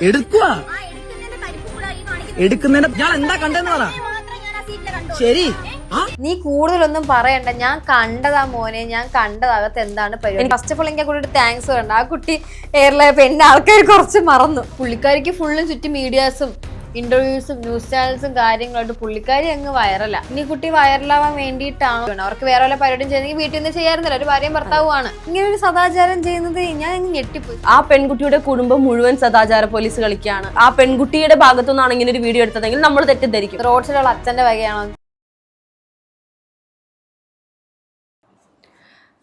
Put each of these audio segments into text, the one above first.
എടുക്കുക ആ എടുക്കുന്നതിന്റെ ഞാൻ എന്താ കണ്ടെന്ന് പറ. മാത്രം ഞാൻ ആ സീറ്റിൽ കണ്ടു ശരി. നീ കൂടുതലൊന്നും പറയണ്ട. ഞാൻ കണ്ടതാ മോനെ. ഞാൻ കണ്ടതകത്ത് എന്താണ് പരിപാടി? ഫസ്റ്റ് ഓഫ് ഓൾ എനിക്ക് ആ കുട്ടിയുടെ താങ്ക്സ് പറയണ്ട ആ കുട്ടി എയർലൈൻ എന്നെ ആൾക്കാർ കുറച്ച് മറന്നു. പുള്ളിക്കാരിക്ക് ഫുള്ളും ചുറ്റും മീഡിയാസും ഇന്റർവ്യൂസും ന്യൂസ് ചാനൽസും കാര്യങ്ങളായിട്ട് പുള്ളിക്കാരി അങ്ങ് വൈറലാ ഇനി കുട്ടി വൈറലാവാൻ വേണ്ടിയിട്ടാണ്. അവർക്ക് വേറെ വല്ല പരിപാടിയും ചെയ്യുന്നെങ്കിൽ വീട്ടിൽ നിന്ന് ചെയ്യാറുന്നില്ല ഒരു ഭാര്യയും ഭർത്താവുമാണ്. ഇങ്ങനെ ഒരു സദാചാരം ചെയ്യുന്നത് ഞാൻ ഞെട്ടിപ്പോയി. ആ പെൺകുട്ടിയുടെ കുടുംബം മുഴുവൻ സദാചാര പോലീസ് കളിക്കുകയാണ്. ആ പെൺകുട്ടിയുടെ ഭാഗത്തു നിന്നാണ് ഇങ്ങനെ ഒരു വീഡിയോ എടുത്തതെങ്കിൽ നമ്മൾ തെറ്റിദ്ധരിക്കും. റോഡ് സൈഡുള്ള അച്ഛന്റെ വകയാണോ?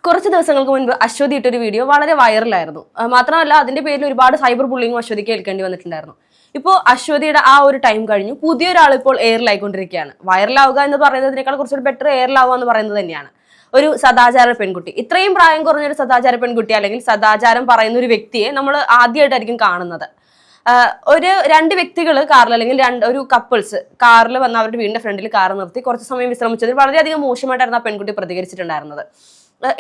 കുറച്ച് ദിവസങ്ങൾക്ക് മുൻപ് അശ്വതി ഇട്ടൊരു വീഡിയോ വളരെ വൈറലായിരുന്നു മാത്രമല്ല അതിന്റെ പേരിൽ ഒരുപാട് സൈബർ ബുള്ളിങ്ങും അശ്വതിക്ക് ഏൽക്കേണ്ടി വന്നിട്ടുണ്ടായിരുന്നു. ഇപ്പോൾ അശ്വതിയുടെ ആ ഒരു ടൈം കഴിഞ്ഞു. പുതിയൊരാൾ ഇപ്പോൾ എയറിലായിക്കൊണ്ടിരിക്കുകയാണ് വൈറലാവുക എന്ന് പറയുന്നതിനേക്കാൾ കുറച്ചുകൂടി ബെറ്റർ എയറിലാവുക എന്ന് പറയുന്നത് തന്നെയാണ്. ഒരു സദാചാര പെൺകുട്ടി. ഇത്രയും പ്രായം കുറഞ്ഞൊരു സദാചാര പെൺകുട്ടി അല്ലെങ്കിൽ സദാചാരം പറയുന്ന ഒരു വ്യക്തിയെ നമ്മൾ ആദ്യമായിട്ടായിരിക്കും കാണുന്നത്. ഒരു രണ്ട് വ്യക്തികൾ കാറിൽ അല്ലെങ്കിൽ രണ്ട് ഒരു കപ്പിൾസ് കാറിൽ വന്ന് അവരുടെ വീടിന്റെ ഫ്രണ്ടിൽ കാർ നിർത്തി കുറച്ച് സമയം വിശ്രമിച്ചതിൽ വളരെയധികം മോശമായിട്ടായിരുന്നു ആ പെൺകുട്ടി പ്രതികരിച്ചിട്ടുണ്ടായിരുന്നത്.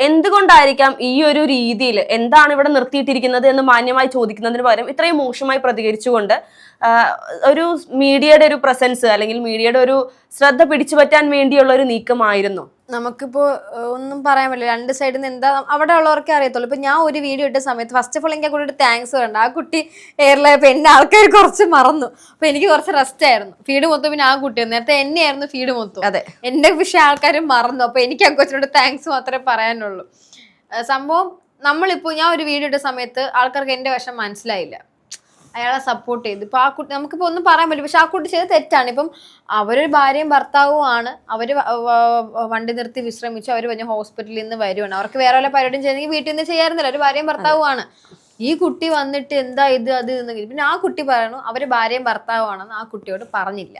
എന്തുകൊണ്ടായിരിക്കാം ഈ ഒരു രീതിയിൽ എന്താണ് ഇവിടെ നിർത്തിയിട്ടിരിക്കുന്നത് എന്ന് മാന്യമായി ചോദിക്കുന്നതിന് പകരം ഇത്രയും മോശമായി പ്രതികരിച്ചുകൊണ്ട് ഒരു മീഡിയയുടെ ഒരു പ്രസൻസ് അല്ലെങ്കിൽ മീഡിയയുടെ ഒരു ശ്രദ്ധ പിടിച്ചു പറ്റാൻ വേണ്ടിയുള്ള ഒരു നീക്കമായിരുന്നു? നമുക്കിപ്പോ ഏഹ്, ഒന്നും പറയാൻ പറ്റില്ല. രണ്ട് സൈഡിൽ നിന്ന് എന്താ അവിടെ ഉള്ളവർക്കേ അറിയത്തുള്ളൂ. ഇപ്പൊ ഞാൻ ഒരു വീഡിയോ ഇട്ട സമയത്ത് ഫസ്റ്റ് ഓഫ് ഓൾ എനിക്ക് ആ കുട്ടിയുടെ താങ്ക്സ് വേണ്ട. ആ കുട്ടി എയർലൈൻ എന്നെ ആൾക്കാർ കുറച്ച് മറന്നു. അപ്പൊ എനിക്ക് കുറച്ച് റെസ്റ്റ് ആയിരുന്നു. ഫീഡ് മൊത്തം പിന്നെ ആ കുട്ടി നേരത്തെ എന്നെയായിരുന്നു ഫീഡ് മൊത്തം. അതെ. എന്റെ പക്ഷേ ആൾക്കാർ മറന്നു. അപ്പോൾ എനിക്ക് ആ കൊച്ചിനോട് താങ്ക്സ് മാത്രമേ പറയാനുള്ളൂ. സംഭവം നമ്മളിപ്പോ ഞാൻ ഒരു വീഡിയോ ഇട്ട സമയത്ത് ആൾക്കാർക്ക് എന്റെ വശം മനസ്സിലായില്ല. അയാളെ സപ്പോർട്ട് ചെയ്തു. ഇപ്പൊ ആ കുട്ടി നമുക്കിപ്പോ ഒന്നും പറയാൻ പറ്റില്ല. പക്ഷെ ആ കുട്ടി ചെയ്ത് തെറ്റാണ്. ഇപ്പം അവരൊരു ഭാര്യയും ഭർത്താവും ആണ്. അവർ വണ്ടി നിർത്തി വിശ്രമിച്ചു. അവർ പറഞ്ഞ ഹോസ്പിറ്റലിൽ നിന്ന് വരുവാണ്. അവർക്ക് വേറെ വല്ല പരിപാടിയും ചെയ്യുന്നെങ്കിൽ വീട്ടിൽ നിന്ന് ചെയ്യാറുന്നില്ല ഒരു ഭാര്യയും ഭർത്താവും ആണ്. ഈ കുട്ടി വന്നിട്ട് എന്താ ഇത് അത് എന്ന് പിന്നെ ആ കുട്ടി പറയണു അവർ ഭാര്യയും ഭർത്താവും ആണെന്ന് ആ കുട്ടിയോട് പറഞ്ഞില്ല.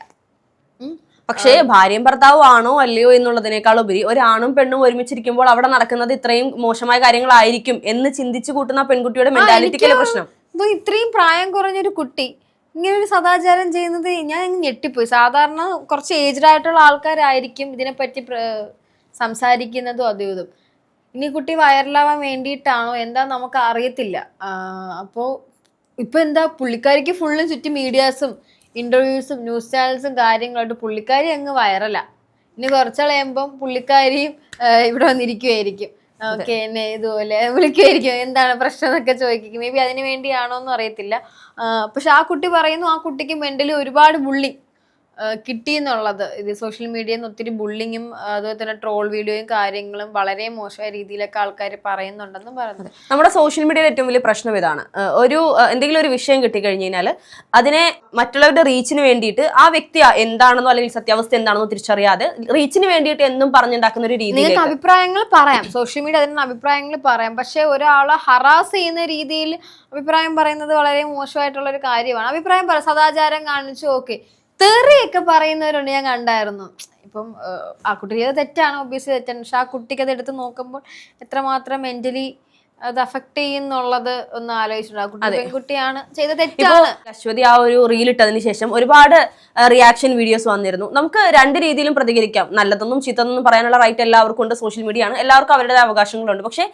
പക്ഷേ ഭാര്യയും ഭർത്താവും ആണോ അല്ലയോ എന്നുള്ളതിനേക്കാൾ ഉപരി ഒരാണും പെണ്ണും ഒരുമിച്ചിരിക്കുമ്പോൾ അവിടെ നടക്കുന്നത് ഇത്രയും മോശമായ കാര്യങ്ങളായിരിക്കും എന്ന് ചിന്തിച്ചു കൂട്ടുന്ന പെൺകുട്ടിയുടെ മെന്റാലിറ്റിക്കല്ലേ പ്രശ്നം? ഇപ്പൊ ഇത്രയും പ്രായം കുറഞ്ഞൊരു കുട്ടി. ഇങ്ങനെ ഒരു സദാചാരം ചെയ്യുന്നത് ഞാൻ ഞെട്ടിപ്പോയി. സാധാരണ കുറച്ച് ഏജ്ഡ് ആയിട്ടുള്ള ആൾക്കാരായിരിക്കും ഇതിനെപ്പറ്റി സംസാരിക്കുന്നതും അതും ഇതും. ഇനി കുട്ടി വൈറലാവാൻ വേണ്ടിയിട്ടാണോ? എന്താ നമുക്ക് അറിയത്തില്ല. അപ്പോൾ ഇപ്പൊ എന്താ പുള്ളിക്കാരിക്ക് ഫുള്ളും ചുറ്റും മീഡിയാസും ഇന്റർവ്യൂസും ന്യൂസ് ചാനൽസും കാര്യങ്ങളായിട്ട് പുള്ളിക്കാരി അങ്ങ് വൈറലാ. ഇനി കുറച്ചളയുമ്പം പുള്ളിക്കാരിയും ഇവിടെ വന്നിരിക്കുമായിരിക്കും ഓക്കെ എന്നെ ഇതുപോലെ വിളിക്കുമായിരിക്കും എന്താണ് പ്രശ്നം എന്നൊക്കെ ചോദിക്കും. മേ ബി അതിന് വേണ്ടിയാണോ എന്ന് അറിയത്തില്ല പക്ഷെ ആ കുട്ടി പറയുന്നു ആ കുട്ടിക്ക് മെന്റലി ഒരുപാട് ബുള്ളി. കിട്ടി എന്നുള്ളത് ഇത് സോഷ്യൽ മീഡിയയിൽ നിന്ന് ഒത്തിരി ബുള്ളിങ്ങും അതുപോലെ തന്നെ ട്രോൾ വീഡിയോയും കാര്യങ്ങളും വളരെ മോശമായ രീതിയിലൊക്കെ ആൾക്കാർ പറയുന്നുണ്ടെന്നും പറയുന്നത് നമ്മുടെ സോഷ്യൽ മീഡിയയിൽ ഏറ്റവും വലിയ പ്രശ്നം ഇതാണ്. ഒരു എന്തെങ്കിലും ഒരു വിഷയം കിട്ടിക്കഴിഞ്ഞ് കഴിഞ്ഞാൽ അതിനെ മറ്റുള്ളവരുടെ റീച്ചിന് വേണ്ടിയിട്ട് ആ വ്യക്തി എന്താണെന്നോ അല്ലെങ്കിൽ സത്യാവസ്ഥ എന്താണെന്നോ തിരിച്ചറിയാതെ റീച്ചിന് വേണ്ടിയിട്ട് എന്നും പറഞ്ഞുണ്ടാക്കുന്ന ഒരു രീതി നിങ്ങൾക്ക് അഭിപ്രായങ്ങൾ പറയാം. സോഷ്യൽ മീഡിയ അതിനുള്ള അഭിപ്രായങ്ങൾ പറയാം. പക്ഷെ ഒരാളെ ഹറാസ് ചെയ്യുന്ന രീതിയിൽ അഭിപ്രായം പറയുന്നത് വളരെ മോശമായിട്ടുള്ള ഒരു കാര്യമാണ്. അഭിപ്രായം പറ സദാചാരം കാണിച്ചു ഓക്കെ. തെറിയൊക്കെ പറയുന്നവരുണ്ട് ഞാൻ കണ്ടായിരുന്നു. ഇപ്പം ആ കുട്ടി ചെയ്ത തെറ്റാണ് ഒബ്വിയസ്ലി തെറ്റാണ്. പക്ഷെ ആ കുട്ടിക്ക് അത് എടുത്ത് നോക്കുമ്പോൾ എത്രമാത്രം മെന്റലി അത് അഫക്ട് ചെയ്യുന്നുള്ളത് ഒന്ന് ആലോചിച്ചിട്ടുണ്ട്? കുട്ടി പെൺകുട്ടിയാണ് ചെയ്ത തെറ്റാണ്. അശ്വതി ആ ഒരു റീൽ ഇട്ടതിന് ശേഷം ഒരുപാട് റിയാക്ഷൻ വീഡിയോസ് വന്നിരുന്നു. നമുക്ക് രണ്ട് രീതിയിലും പ്രതികരിക്കാം. നല്ലതൊന്നും ചീത്തതൊന്നും പറയാനുള്ള റൈറ്റ് എല്ലാവർക്കും ഉണ്ട്. സോഷ്യൽ മീഡിയ ആണ്. എല്ലാവർക്കും അവരുടെ അവകാശങ്ങളുണ്ട്. പക്ഷേ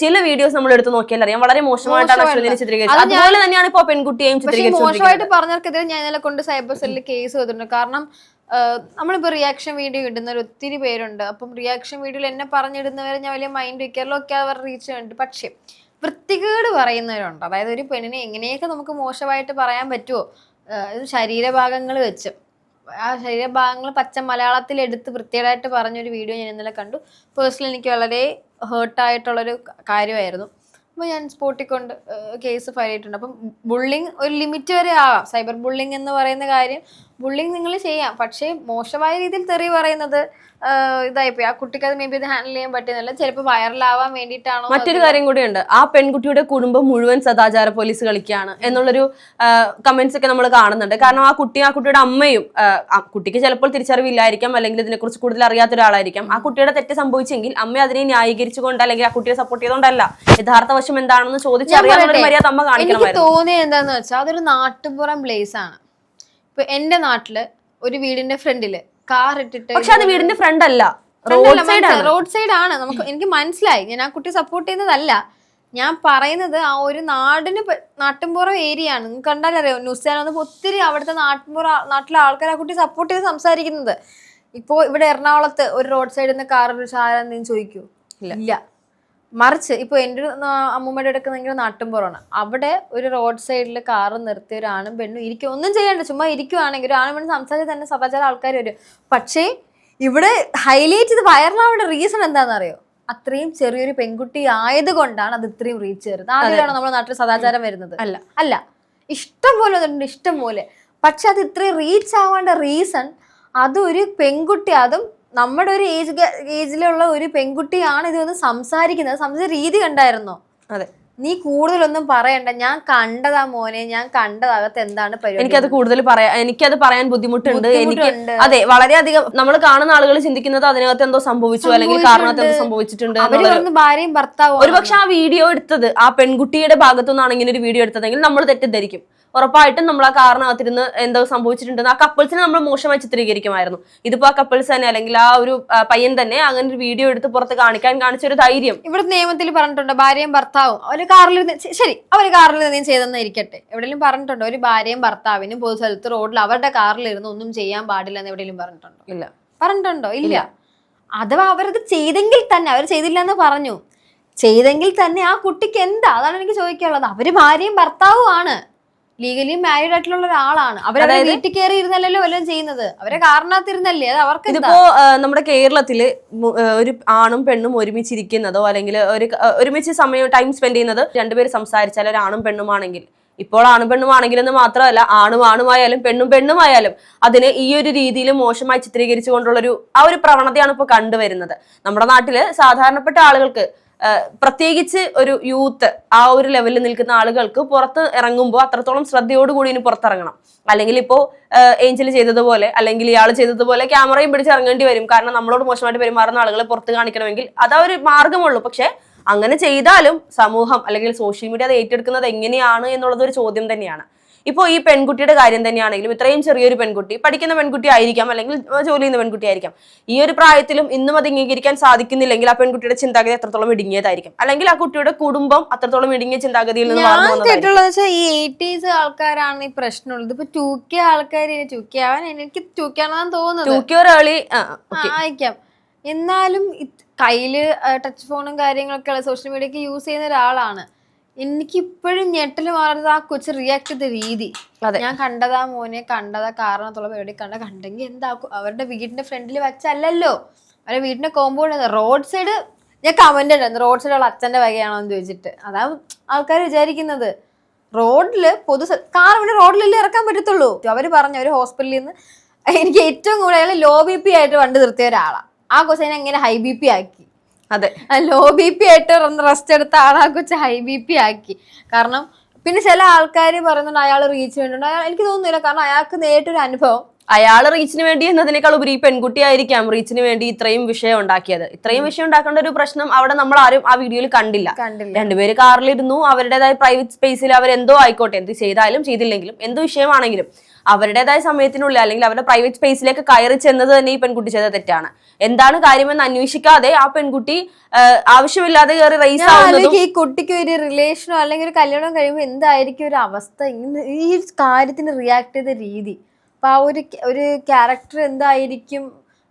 ചില വീഡിയോസ് നമ്മൾ എടുത്ത് നോക്കിയാൽ അറിയാം. വളരെ മോശമായിട്ടാണ് മോശമായിട്ട്. അശ്വതിനെ ചിത്രീകരിച്ചത്. അതുപോലെ തന്നെയാണ് ഇപ്പൊ പെൺകുട്ടിയെയും ചിത്രീകരിച്ചത് മോശമായിട്ട് പറഞ്ഞവർക്കെതിരെ ഞാൻ ഇന്നലെ കൊണ്ട് സൈബർ സെല്ലിൽ കേസ് ചെയ്തിട്ടുണ്ട് കാരണം നമ്മളിപ്പോ റിയാക്ഷൻ വീഡിയോ ഇടുന്നവർ ഒത്തിരി പേരുണ്ട്. അപ്പം റിയാക്ഷൻ വീഡിയോയിൽ എന്നെ പറഞ്ഞിടുന്നവരെ ഞാൻ വലിയ മൈൻഡ് വെക്കാറില്ല. ഒക്കെ അവർ റീച്ച് ഉണ്ട് പക്ഷേ വൃത്തികേട് പറയുന്നവരുണ്ട്. അതായത് ഒരു പെണ്ണിനെ എങ്ങനെയൊക്കെ നമുക്ക് മോശമായിട്ട് പറയാൻ പറ്റുമോ ശരീരഭാഗങ്ങൾ വെച്ച്. ആ ശരീരഭാഗങ്ങൾ പച്ച മലയാളത്തിൽ എടുത്ത് വൃത്തിയായിട്ട് പറഞ്ഞൊരു വീഡിയോ ഞാൻ ഇന്നലെ കണ്ടു. പേഴ്സണലി എനിക്ക് വളരെ ഹേർട്ടായിട്ടുള്ളൊരു കാര്യമായിരുന്നു. അപ്പോൾ ഞാൻ സ്പോട്ടിൽ കൊണ്ട് കേസ് ഫയൽ ചെയ്തിട്ടുണ്ട് അപ്പം ബുള്ളിങ് ഒരു ലിമിറ്റ് വരെ ആവാം. സൈബർ ബുള്ളിങ് എന്ന് പറയുന്ന കാര്യം ബുള്ളിങ് നിങ്ങൾ ചെയ്യാം. പക്ഷേ മോശമായ രീതിയിൽ തെറി പറയുന്നത് ഇതായിപ്പോയി. ആ കുട്ടിക്ക് അത് മേ ബി അത് ഹാൻഡിൽ ചെയ്യാൻ പറ്റുന്നില്ല ചിലപ്പോൾ വൈറലാവാൻ വേണ്ടിയിട്ടാണോ മറ്റൊരു കാര്യം കൂടിയുണ്ട്. ആ പെൺകുട്ടിയുടെ കുടുംബം മുഴുവൻ സദാചാര പോലീസ് കളിക്കുകയാണ് എന്നുള്ളൊരു കമന്റ്സ് ഒക്കെ നമ്മൾ കാണുന്നുണ്ട്. കാരണം ആ കുട്ടി ആ കുട്ടിയുടെ അമ്മയും കുട്ടിക്ക് ചിലപ്പോൾ തിരിച്ചറിവില്ലായിരിക്കാം. അല്ലെങ്കിൽ ഇതിനെക്കുറിച്ച് കൂടുതൽ അറിയാത്ത ഒരാളായിരിക്കാം ആ കുട്ടിയുടെ തെറ്റ് സംഭവിച്ചെങ്കിൽ അമ്മ അതിനെ ന്യായീകരിച്ചുകൊണ്ട് അല്ലെങ്കിൽ ആ കുട്ടിയെ സപ്പോർട്ട് ചെയ്തുകൊണ്ടല്ല. യഥാർത്ഥ വശം എന്താണെന്ന് പറയട്ടെ? മര്യാദ അമ്മ എനിക്ക് കാണിക്കണമായിരുന്നു തോന്നിയത് എന്താന്ന് വെച്ചാൽ അതൊരു നാട്ടുപുറം പ്ലേസ് ആണ്. ഇപ്പൊ എന്റെ നാട്ടിൽ ഒരു വീടിന്റെ ഫ്രണ്ടിൽ കാർ ഇട്ടിട്ട് പക്ഷെ അത് വീടിന്റെ ഫ്രണ്ട് അല്ല. റോഡ് സൈഡ് ആണ്. റോഡ് സൈഡ് ആണ്. നമുക്ക് എനിക്ക് മനസ്സിലായി. ഞാൻ ആ കുട്ടി സപ്പോർട്ട് ചെയ്യുന്നതല്ല. ഞാൻ പറയുന്നത് ആ ഒരു നാടിന് നാട്ടിൻപുറം ഏരിയ ആണ്. നിങ്ങൾക്ക് കണ്ടാലറിയോ. ന്യൂസ് ചാനൽ വന്നപ്പോൾ ഒത്തിരി അവിടുത്തെ നാട്ടിൻപുറ നാട്ടിലെ ആൾക്കാർ ആ കുട്ടി സപ്പോർട്ട് ചെയ്ത് സംസാരിക്കുന്നത്. ഇപ്പോൾ ഇവിടെ എറണാകുളത്ത് ഒരു റോഡ് സൈഡിൽ നിന്ന് കാർ ഒരു ചാരാന്ന് ചോദിക്കൂ? ഇല്ല. മറിച്ച് ഇപ്പോൾ എന്റെ ഒരു അമ്മൂമ്മയുടെ എടുക്കുന്നെങ്കിൽ ഭയങ്കര നാട്ടിൻപുറമാണ് അവിടെ ഒരു റോഡ് സൈഡിൽ കാറ് നിർത്തി ഒരു ആണും പെണ്ണും ഇരിക്കും. ഒന്നും ചെയ്യണ്ട ചുമ്മാ ഇരിക്കുവാണെങ്കിൽ ഒരു ആണും പെണ്ണും സംസാരിച്ച് തന്നെ സദാചാര ആൾക്കാർ വരും. പക്ഷേ ഇവിടെ ഹൈലൈറ്റ് ചെയ്ത് വൈറലാവേണ്ട റീസൺ എന്താണെന്നറിയോ? അത്രയും ചെറിയൊരു പെൺകുട്ടി ആയതുകൊണ്ടാണ് അത് ഇത്രയും റീച്ച് വരുന്നത്. ആദ്യമാണോ നമ്മുടെ നാട്ടിൽ സദാചാരം വരുന്നത്? അല്ല. അല്ല. ഇഷ്ടം പോലെ വന്നിട്ടുണ്ട് ഇഷ്ടം പോലെ. പക്ഷെ അത് ഇത്രയും റീച്ച് ആവേണ്ട റീസൺ അതൊരു പെൺകുട്ടി അതും നമ്മുടെ ഒരു ഏജ് ഏജിലുള്ള ഒരു പെൺകുട്ടിയാണ് ഇത് വന്ന് സംസാരിക്കുന്നത് സംസാരിച്ച രീതി കണ്ടായിരുന്നോ? അതെ. നീ കൂടുതലൊന്നും പറയണ്ട. ഞാൻ കണ്ടതാ മോനെ. ഞാൻ കണ്ടതകത്ത് എന്താണ് പരിപാടി? എനിക്കത് കൂടുതൽ പറയാ എനിക്കത് പറയാൻ ബുദ്ധിമുട്ടുണ്ട്. എനിക്ക്. അതെ വളരെയധികം നമ്മൾ കാണുന്ന ആളുകൾ ചിന്തിക്കുന്നത് അതിനകത്ത് എന്തോ സംഭവിച്ചു അല്ലെങ്കിൽ കാരണത്ത് എന്തോ സംഭവിച്ചിട്ടുണ്ട് ഭാര്യയും ഭർത്താവും ഒരുപക്ഷെ ആ വീഡിയോ എടുത്തത് ആ പെൺകുട്ടിയുടെ ഭാഗത്തുനിന്നാണ് ഇങ്ങനെ ഒരു വീഡിയോ എടുത്തതെങ്കിൽ നമ്മൾ തെറ്റിദ്ധരിക്കും. ഉറപ്പായിട്ടും നമ്മൾ ആ കാറിനകത്തിരുന്ന് എന്തോ സംഭവിച്ചിട്ടുണ്ടെന്ന് ആ കപ്പിൾസിനെ നമ്മൾ മോശമായി ചിത്രീകരിക്കുമായിരുന്നു. ഇതിപ്പോ ആ കപ്പിൾസ് തന്നെ അല്ലെങ്കിൽ ആ ഒരു പയ്യൻ തന്നെ അങ്ങനെ ഒരു വീഡിയോ എടുത്ത് പുറത്ത് കാണിക്കാൻ കാണിച്ച ഒരു ധൈര്യം. ഇവിടെ നിയമത്തിൽ പറഞ്ഞിട്ടുണ്ട് ഭാര്യയും ഭർത്താവും ഒരു കാറിൽ ശരി അവർ കാറിൽ എന്തെങ്കിലും ചെയ്തെന്ന് ഇരിക്കട്ടെ എവിടെയെങ്കിലും പറഞ്ഞിട്ടുണ്ടോ ഒരു ഭാര്യയും ഭർത്താവിനും പൊതു സ്ഥലത്ത് റോഡിൽ അവരുടെ കാറിൽ ഇരുന്ന് ഒന്നും ചെയ്യാൻ പാടില്ല എന്ന് എവിടെയെങ്കിലും പറഞ്ഞിട്ടുണ്ടോ? ഇല്ല. പറഞ്ഞിട്ടുണ്ടോ? ഇല്ല. അഥവാ അവരത് ചെയ്തെങ്കിൽ തന്നെ അവർ ചെയ്തില്ല എന്ന് പറഞ്ഞു. ചെയ്തെങ്കിൽ തന്നെ ആ കുട്ടിക്ക് എന്താ? അതാണ് എനിക്ക് ചോദിക്കാനുള്ളത്. അവർ ഭാര്യയും ഭർത്താവും ആണ്. ലീഗലി മാരീഡ് ആയിട്ടുള്ള ഒരാളാണ്. അവരവരെ വീട്ടിൽ കയറി ഇരുന്നല്ലോ വല്ലതും ചെയ്യുന്നത്. അവരെ കാരണത്തിരുന്നല്ലേ അത് അവർക്ക്? ഇതിപ്പോ നമ്മുടെ കേരളത്തിൽ ഒരു ആണും പെണ്ണും ഒരുമിച്ചിരിക്കുന്നതോ അല്ലെങ്കിൽ ഒരു ഒരുമിച്ച് സമയം ടൈം സ്പെൻഡ് ചെയ്യുന്നത് രണ്ടുപേര് സംസാരിച്ചാൽ ഒരു ആണും പെണ്ണുമാണെങ്കിൽ. ഇപ്പോൾ ആണും പെണ്ണുമാണെങ്കിൽ എന്ന് മാത്രമല്ല ആണും ആണുമായാലും പെണ്ണും പെണ്ണുമായാലും അതിനെ ഈ ഒരു രീതിയിൽ മോശമായി ചിത്രീകരിച്ചുകൊണ്ടുള്ള ഒരു ആ ഒരു പ്രവണതയാണ് ഇപ്പോൾ കണ്ടുവരുന്നത്. നമ്മുടെ നാട്ടിൽ സാധാരണപ്പെട്ട ആളുകൾക്ക് പ്രത്യേകിച്ച് ഒരു യൂത്ത് ആ ഒരു ലെവലിൽ നിൽക്കുന്ന ആളുകൾക്ക് പുറത്ത് ഇറങ്ങുമ്പോൾ അത്രത്തോളം ശ്രദ്ധയോടുകൂടി ഇനി പുറത്തിറങ്ങണം. അല്ലെങ്കിൽ ഇപ്പോൾ ഏഞ്ചൽ ചെയ്തതുപോലെ അല്ലെങ്കിൽ ഇയാൾ ചെയ്തതുപോലെ ക്യാമറയും പിടിച്ച് ഇറങ്ങേണ്ടി വരും. കാരണം നമ്മളോട് മോശമായിട്ട് പെരുമാറുന്ന ആളുകളെ പുറത്ത് കാണിക്കണമെങ്കിൽ അതാ ഒരു മാർഗമുള്ളൂ. പക്ഷെ അങ്ങനെ ചെയ്താലും സമൂഹം അല്ലെങ്കിൽ സോഷ്യൽ മീഡിയ അത് ഏറ്റെടുക്കുന്നത് എങ്ങനെയാണ് എന്നുള്ളത് ഒരു ചോദ്യം തന്നെയാണ്. ഇപ്പോൾ ഈ പെൺകുട്ടിയുടെ കാര്യം തന്നെയാണെങ്കിലും ഇത്രയും ചെറിയൊരു പെൺകുട്ടി പഠിക്കുന്ന പെൺകുട്ടി ആയിരിക്കാം അല്ലെങ്കിൽ ജോലി ചെയ്യുന്ന പെൺകുട്ടി ആയിരിക്കാം. ഈ ഒരു പ്രായത്തിലും ഇന്നും അത് അംഗീകരിക്കാൻ സാധിക്കുന്നില്ലെങ്കിൽ ആ പെൺകുട്ടിയുടെ ചിന്താഗതി എത്രത്തോളം ഇടുങ്ങിയതായിരിക്കും. അല്ലെങ്കിൽ ആ കുട്ടിയുടെ കുടുംബം അത്രത്തോളം ഇടുങ്ങിയ ചിന്താഗതിയിൽ നിന്ന് കേട്ടുള്ളത് വെച്ചാൽ ഈ എയ്റ്റീസ് ആൾക്കാരാണ് ഈ പ്രശ്നമുള്ളത്. ഇപ്പൊ ടു കെ ആൾക്കാർ ടു കെ ആവാൻ എനിക്ക് ടു കെ ആണെന്ന് തോന്നുന്നത്. എന്നാലും കയ്യിൽ ടച്ച് ഫോണും കാര്യങ്ങളൊക്കെ സോഷ്യൽ മീഡിയക്ക് യൂസ് ചെയ്യുന്ന ഒരാളാണ്. എനിക്ക് ഇപ്പോഴും ഞെട്ടൽ മാറുന്നത് ആ കൊച്ചു റിയാക്ട് ചെയ്ത രീതി. അതെ. ഞാൻ കണ്ടതാ മോനെ കണ്ടതാ കാരണത്തുള്ള എവിടെ കണ്ട കണ്ടെങ്കിൽ എന്താക്കും അവരുടെ വീടിന്റെ ഫ്രണ്ടിൽ വെച്ചല്ലല്ലോ. അവരുടെ വീടിന്റെ കോമ്പൗണ്ട് റോഡ് സൈഡ് ഞാൻ കമന്റ് ഉണ്ടായിരുന്നു റോഡ് സൈഡുള്ള അച്ഛന്റെ വകയാണോ? എന്ന് ചോദിച്ചിട്ട്. അതാ ആൾക്കാർ വിചാരിക്കുന്നത്. റോഡിൽ പൊതു കാർ ഇവിടെ റോഡിലല്ലേ ഇറക്കാൻ പറ്റത്തുള്ളൂ. അവർ പറഞ്ഞു അവർ ഹോസ്പിറ്റലിൽ നിന്ന് എനിക്ക് ഏറ്റവും കൂടുതൽ ലോ ബി പി ആയിട്ട് വണ്ടി നിർത്തിയ ഒരാളാണ് ആ കൊച്ചിനെ എങ്ങനെ ഹൈ ബി പി ആക്കി? അതെ. ലോ ബി പി ആയിട്ട് റെസ്റ്റ് എടുത്ത ആളാ കൊച്ച് ഹൈ ബി പി ആക്കി. കാരണം പിന്നെ ചില ആൾക്കാർ പറയുന്നുണ്ട് അയാൾ റീച്ച് വേണ്ടിട്ടുണ്ട്. അയാൾ എനിക്ക് തോന്നുന്നില്ല. കാരണം അയാൾക്ക് നേരിട്ടൊരു അനുഭവം. അയാൾ റീച്ചിന് വേണ്ടി എന്നതിനേക്കാൾ ഉപരി ഈ പെൺകുട്ടി ആയിരിക്കാം റീച്ചിന് വേണ്ടി ഇത്രയും വിഷയം ഉണ്ടാക്കിയത്. ഇത്രയും വിഷയം ഉണ്ടാക്കേണ്ട ഒരു പ്രശ്നം അവിടെ നമ്മൾ ആരും ആ വീഡിയോയിൽ കണ്ടില്ല. കണ്ടില്ല. രണ്ടുപേര് കാറിലിരുന്നു അവരുടേതായ പ്രൈവറ്റ് സ്പേസിൽ അവർ എന്തോ ആയിക്കോട്ടെ എന്ത് ചെയ്താലും ചെയ്തില്ലെങ്കിലും എന്ത് വിഷയമാണെങ്കിലും അവരുടേതായ സമയത്തിനുള്ളിൽ അല്ലെങ്കിൽ അവരുടെ പ്രൈവറ്റ് സ്പേസിലേക്ക് കയറി ചെന്നത് തന്നെ ഈ പെൺകുട്ടി ചെയ്ത തെറ്റാണ്. എന്താണ് കാര്യമെന്ന് അന്വേഷിക്കാതെ ആ പെൺകുട്ടി ആവശ്യമില്ലാതെ കയറി റേസ് ആവുന്നത് ഈ കുട്ടിക്ക് ഒരു റിലേഷനോ അല്ലെങ്കിൽ ഒരു കല്യാണം കഴിയുമ്പോൾ എന്തായിരിക്കും ഒരു അവസ്ഥ? ഈ കാര്യത്തിന് റിയാക്ട് ചെയ്ത രീതി. അപ്പൊ ആ ഒരു ഒരു ക്യാരക്ടർ എന്തായിരിക്കും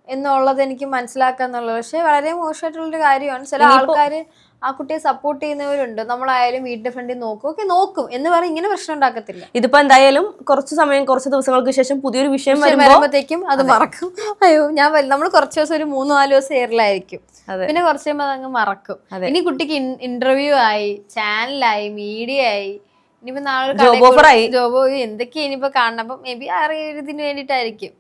എന്നുള്ളത് എനിക്ക് മനസ്സിലാക്കാന്നുള്ളത് പക്ഷെ വളരെ മോശമായിട്ടുള്ളൊരു കാര്യമാണ്. ചില ആൾക്കാർ ആ കുട്ടിയെ സപ്പോർട്ട് ചെയ്യുന്നവരുണ്ട്. നമ്മളായാലും വീടിന്റെ ഫ്രണ്ടിൽ നോക്കും. ഓക്കെ നോക്കും. എന്ന് പറഞ്ഞ് ഇങ്ങനെ പ്രശ്നം ഉണ്ടാക്കത്തില്ല. ഇതിപ്പോ എന്തായാലും കുറച്ച് സമയം കുറച്ച് ദിവസങ്ങൾക്ക് ശേഷം പുതിയൊരു വിഷയം വരുമ്പോഴത്തേക്കും അത് മറക്കും. അയ്യോ ഞാൻ നമ്മൾ കുറച്ച് ദിവസം ഒരു മൂന്ന് നാല് ദിവസം എയറിലായിരിക്കും പിന്നെ കുറച്ച് കഴിയുമ്പോൾ അതങ്ങ് മറക്കും. ഇനി കുട്ടിക്ക് ഇന്റർവ്യൂ ആയി ചാനലായി മീഡിയ ആയി ഇനിയിപ്പോ നാളെ ജോബ് ഓഫറായി. ജോബ് എന്തൊക്കെയാ ഇനിയിപ്പോ കാണണം അപ്പൊ മേ ബി അറിയതിന് വേണ്ടിയിട്ടായിരിക്കും